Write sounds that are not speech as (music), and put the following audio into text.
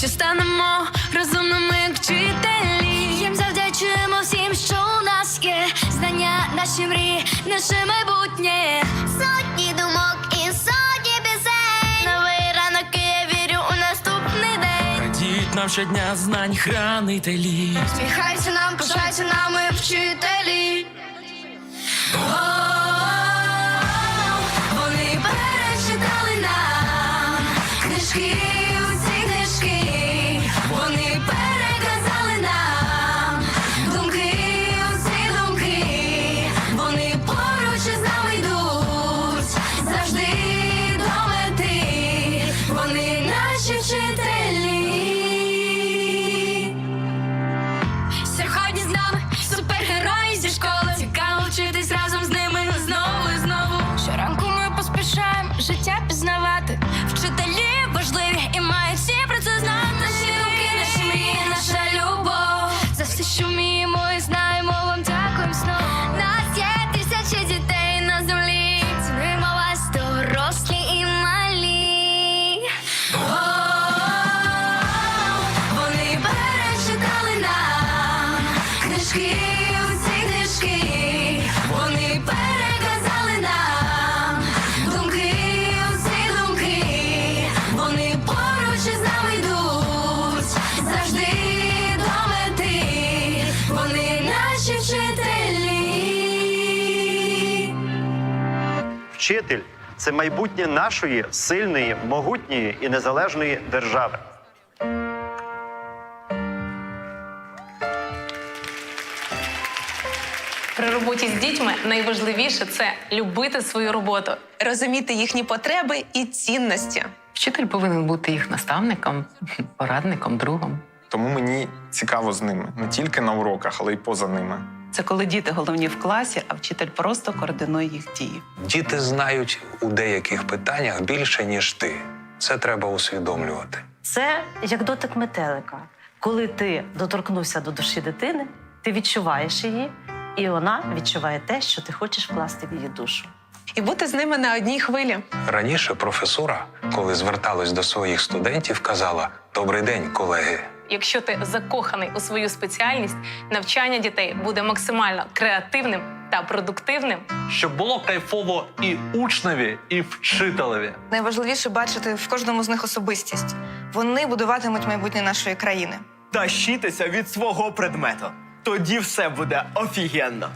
чи станемо розумними як вчителі. Їм завдячуємо всім, що у нас є. Знання, наші мрії, наше майбутнє. Сотні думок і сотні пісень. Новий ранок, і я вірю у наступний день. Радіють нам щодня знань хранителі. Сміхайся нам, пишайся нами, вчителі. Вчитель це майбутнє нашої сильної, могутньої і незалежної держави. При роботі з дітьми найважливіше це любити свою роботу. розуміти їхні потреби і цінності. Вчитель повинен бути їх наставником, (laughs) порадником, другом. Тому мені цікаво з ними не тільки на уроках, але й поза ними. Це коли діти головні в класі, а вчитель просто координує їх дії. Діти знають у деяких питаннях більше, ніж ти. Це треба усвідомлювати. Це як дотик метелика. Коли ти доторкнувся до душі дитини, ти відчуваєш її, і вона відчуває те, що ти хочеш вкласти в її душу. І бути з ними на одній хвилі. Раніше професура, коли зверталась до своїх студентів, казала: Добрий день, колеги. Якщо ти закоханий у свою спеціальність, навчання дітей буде максимально креативним та продуктивним. Щоб було кайфово і учневі, і вчителеві. Найважливіше бачити в кожному з них особистість. Вони будуватимуть майбутнє нашої країни. Тащитися від свого предмету. Тоді все буде офігенно.